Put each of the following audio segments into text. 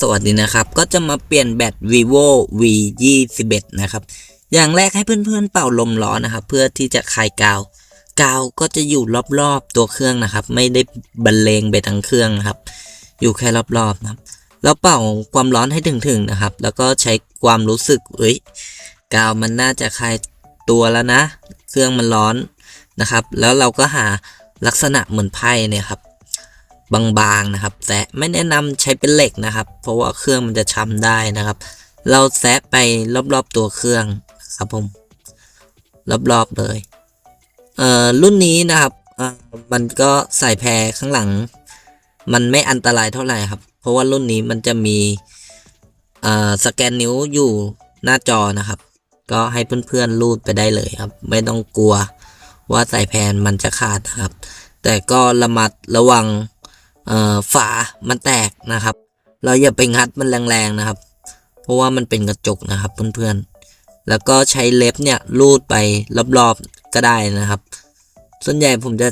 สวัสดีนะครับ ก็จะมาเปลี่ยนแบต vivo v 2 1นะครับ อย่างแรกให้เพื่อนๆเป่าลมร้อนนะครับ เพื่อที่จะคลายกาว กาวก็จะอยู่รอบๆตัวเครื่องนะครับ ไม่ได้บรรเลงไปทั้งเครื่องนะครับ อยู่แค่รอบๆนะครับแล้วเป่าความร้อนให้ถึงๆนะครับ แล้วก็ใช้ความรู้สึกเอ้ยกาวมันน่าจะคลายตัวแล้วนะ เครื่องมันร้อนนะครับ แล้วเราก็หาลักษณะเหมือนไพ่เนี่ยครับ บางๆนะครับแซะไม่แนะนำใช้เป็นเหล็กนะครับ เพราะว่าเครื่องมันจะช้ำได้นะครับ เราแซะไปรอบๆตัวเครื่องครับผมรอบๆเลยเอ่อรุ่นนี้นะครับมันก็ใส่แพรข้างหลัง มันไม่อันตรายเท่าไหร่ครับ เพราะว่ารุ่นนี้มันจะมีเอ่อสแกนนิ้วอยู่หน้าจอนะครับ ก็ให้เพื่อนๆรูดไปได้เลยครับ ไม่ต้องกลัวว่าสายแพนมันจะขาดครับ แต่ก็ระมัดระวัง ฝามันแตกนะครับ เราอย่าไปงัดมันแรงๆนะครับ เพราะว่ามันเป็นกระจกนะครับเพื่อนๆ แล้วก็ใช้เล็บเนี่ยรูดไปรอบๆก็ได้นะครับ ส่วนใหญ่ผมจะ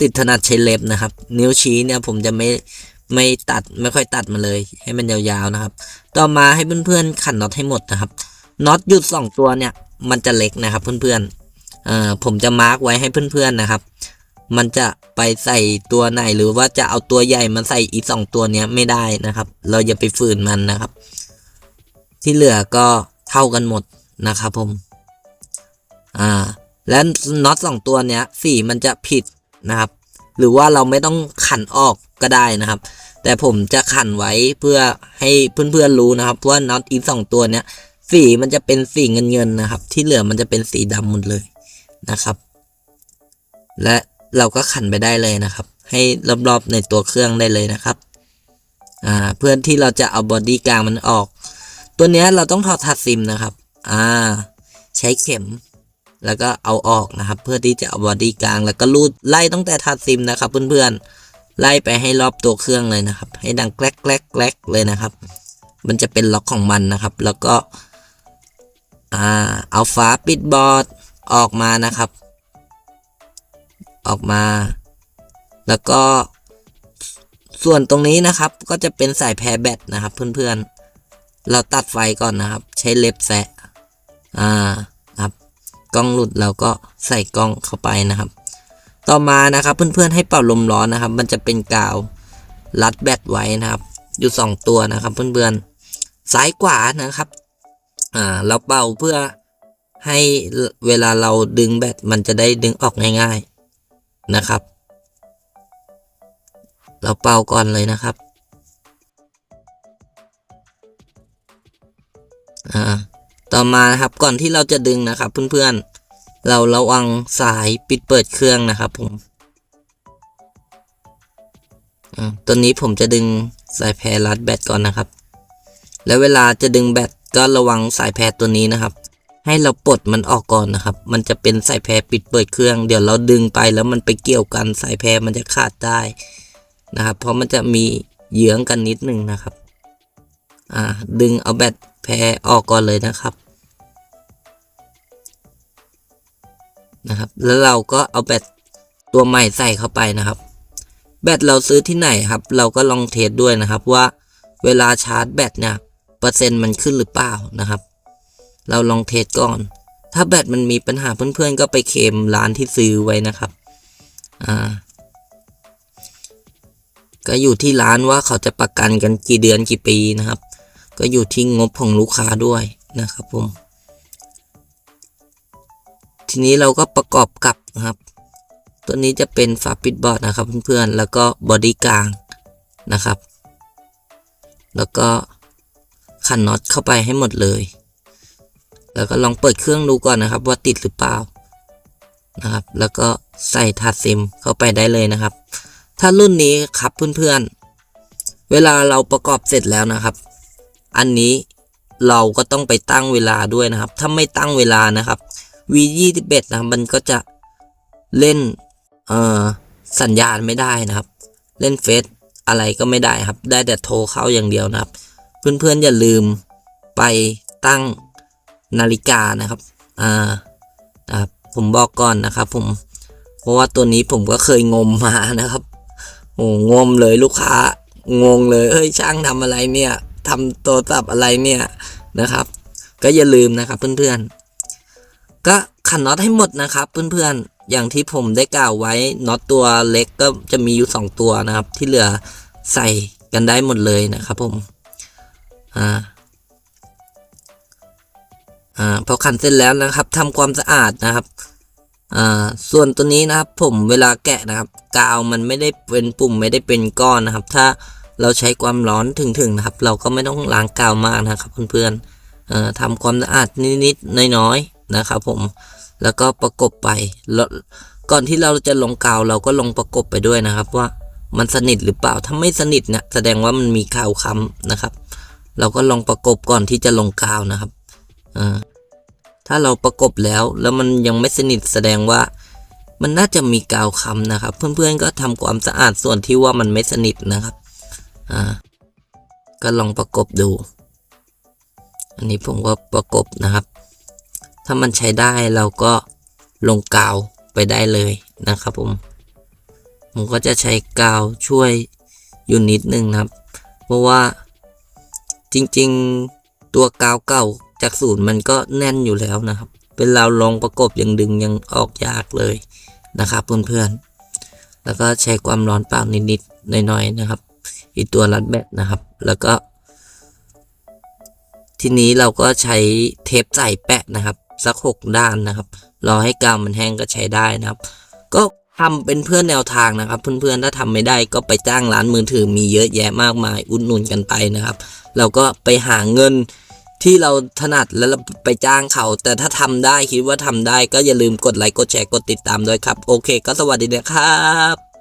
ติดถนัดใช้เล็บนะครับ นิ้วชี้เนี่ยผมจะไม่ไม่ตัดไม่ค่อยตัดมาเลย ให้มันยาวๆนะครับ ต่อมาให้เพื่อนๆขันน็อตให้หมดนะครับน็อตหยุดสองตัวเนี่ยมันจะเล็กนะครับเพื่อนๆเอ่อผมจะมาร์กไว้ให้เพื่อนๆนะครับ มันจะไปใส่ตัวไหนหรือว่าจะเอาตัวใหญ่มาใส่อีกสองตัวเนี้ยไม่ได้นะครับ เราอย่าไปฝืนมันนะครับ ที่เหลือก็เท่ากันหมดนะครับผม อ่า และน็อตสองตัวเนี้ยสีมันจะผิดนะครับ หรือว่าเราไม่ต้องขันออกก็ได้นะครับ แต่ผมจะขันไว้เพื่อให้เพื่อนๆรู้นะครับว่าน็อตอีกสองตัวเนี้ยสีมันจะเป็นสีเงินๆนะครับ ที่เหลือมันจะเป็นสีดำหมดเลยนะครับ และ เราก็ขันไปได้เลยนะครับ ให้รอบๆในตัวเครื่องได้เลยนะครับอ่าเพื่อนที่เราจะเอาบอดี้กลางมันออก ตัวนี้เราต้องถอดทัดซิมนะครับอ่าใช้เข็ม แล้วก็เอาออกนะครับ เพื่อที่จะเอาบอดี้กลาง แล้วก็รูดไล่ตั้งแต่ทัดซิมนะครับ เพื่อนๆไล่ไปให้รอบตัวเครื่องเลยนะครับ ให้ดังแกลกแกลกแกลกเลยนะครับ มันจะเป็นล็อกของมันนะครับ แล้วก็อ่าเอาฝาปิดบอร์ดออกมานะครับ ออกมา แล้วก็ส่วนตรงนี้นะครับก็จะเป็นสายแพรแบตนะครับเพื่อนๆ เราตัดไฟก่อนนะครับ ใช้เล็บแซะอ่าครับกล้องหลุดเราก็ใส่กล้องเข้าไปนะครับ ต่อมานะครับเพื่อนๆให้เป่าลมร้อนนะครับ มันจะเป็นกาวรัดแบตไว้นะครับ อยู่สองตัวนะครับเพื่อนๆซ้ายขวานะครับอ่าเราเป่าเพื่อให้เวลาเราดึงแบตมันจะได้ดึงออกง่ายๆ นะครับ เราเป่าก่อนเลยนะครับ อ่า ต่อมานะครับก่อนที่เราจะดึงนะครับ เพื่อนๆ เราระวังสายปิดเปิดเครื่องนะครับผมอ่าตัวนี้ผมจะดึงสายแพรรัดแบตก่อนนะครับ แล้วเวลาจะดึงแบตก็ระวังสายแพรตัวนี้นะครับ ให้เราปลดมันออกก่อนนะครับ มันจะเป็นสายแพรปิดเปิดเครื่อง เดี๋ยวเราดึงไปแล้วมันไปเกี่ยวกันสายแพรมันจะขาดได้นะครับ เพราะมันจะมีเยื้องกันนิดนึงนะครับ อ่า ดึงเอาแบตแพรออกก่อนเลยนะครับนะครับ แล้วเราก็เอาแบตตัวใหม่ใส่เข้าไปนะครับ แบตเราซื้อที่ไหนครับ เราก็ลองเทสด้วยนะครับว่าเวลาชาร์จแบตเนี่ยเปอร์เซ็นต์มันขึ้นหรือเปล่านะครับ เราลองเทสก่อน ถ้าแบตมันมีปัญหาเพื่อนๆ ก็ไปเคมร้านที่ซื้อไว้นะครับ อ่า ก็อยู่ที่ร้านว่าเขาจะประกันกันกี่เดือนกี่ปีนะครับ ก็อยู่ที่งบของลูกค้าด้วยนะครับผม ทีนี้เราก็ประกอบกับนะครับ ตัวนี้จะเป็นฝาปิดบอร์ดนะครับเพื่อนๆ แล้วก็บอดี้กลางนะครับ แล้วก็ขันน็อตเข้าไปให้หมดเลย แล้วก็ลองเปิดเครื่องดูก่อนนะครับ ว่าติดหรือเปล่านะครับ แล้วก็ใส่ถาดซิมเข้าไปได้เลยนะครับ ถ้ารุ่นนี้ครับเพื่อนๆ เวลาเราประกอบเสร็จแล้วนะครับ อันนี้เราก็ต้องไปตั้งเวลาด้วยนะครับ ถ้าไม่ตั้งเวลานะครับ V21 นะครับมันก็จะเล่นเอ่อสัญญาณไม่ได้นะครับ เล่นเฟซอะไรก็ไม่ได้ครับ ได้แต่โทรเข้าอย่างเดียวนะครับ เพื่อนๆอย่าลืมไปตั้ง นาฬิกานะครับ อ่านะครับผมบอกก่อนนะครับ ผม เพราะว่าตัวนี้ผมก็เคยงมมานะครับโอ้งมเลยลูกค้า งงเลยเฮ้ยช่างทำอะไรเนี่ยทำโทรศัพท์อะไรเนี่ยนะครับ ก็อย่าลืมนะครับเพื่อนๆ ก็ขันน็อตให้หมดนะครับ เพื่อนๆ อย่างที่ผมได้กล่าวไว้น็อตตัวเล็กก็จะมีอยู่สองตัวนะครับ ที่เหลือใส่กันได้หมดเลยนะครับผม อ่า อ่าพอขันเสร็จแล้วนะครับทำความสะอาดนะครับอ่าส่วนตัวนี้นะครับผมเวลาแกะนะครับ กาวมันไม่ได้เป็นปุ่มไม่ได้เป็นก้อนนะครับ ถ้าเราใช้ความร้อนถึงๆนะครับ เราก็ไม่ต้องล้างกาวมากนะครับเพื่อนๆเอ่อทำความสะอาดนิดๆน้อยๆนะครับผมแล้วก็ประกบไปแล้วก่อนที่เราจะลงกาวเราก็ลงประกบไปด้วยนะครับ ว่ามันสนิทหรือเปล่าถ้าไม่สนิทเนี่ยแสดงว่ามันมีขาวค้ำนะครับ เราก็ลองประกบก่อนที่จะลงกาวนะครับ อ่อถ้าเราประกบแล้วแล้วมันยังไม่สนิทแสดงว่า มันน่าจะมีกาวค้ำนะครับ เพื่อนๆก็ทำความสะอาดส่วนที่ว่ามันไม่สนิทนะครับอ่าก็ลองประกบดู อันนี้ผมก็ประกบนะครับ ถ้ามันใช้ได้เราก็ลงกาวไปได้เลยนะครับผมผมก็จะใช้กาวช่วยอยู่นิดนึงนะครับ เพราะว่าจริงๆตัวกาวเก่า จากศูนย์มันก็แน่นอยู่แล้วนะครับ เป็นเราลองประกบยังดึงยังออกยากเลยนะครับเพื่อนๆ แล้วก็ใช้ความร้อนเปล่านิดๆหน่อยๆนะครับ อีกตัวรัดแบตนะครับ แล้วก็ ทีนี้เราก็ใช้เทปใส่แปะนะครับ สักหกด้านนะครับ รอให้กาวมันแห้งก็ใช้ได้นะครับ ก็ทำเป็นเพื่อนแนวทางนะครับ เพื่อนๆ ถ้าทำไม่ได้ก็ไปจ้างร้านมือถือมีเยอะแยะมากมายอุดหนุนกันไปนะครับ เราก็ไปหาเงิน ที่เราถนัดแล้วเราไปจ้างเขา แต่ถ้าทำได้คิดว่าทำได้ก็อย่าลืมกดไลค์กดแชร์กดติดตามด้วยครับ โอเค ก็สวัสดีนะครับ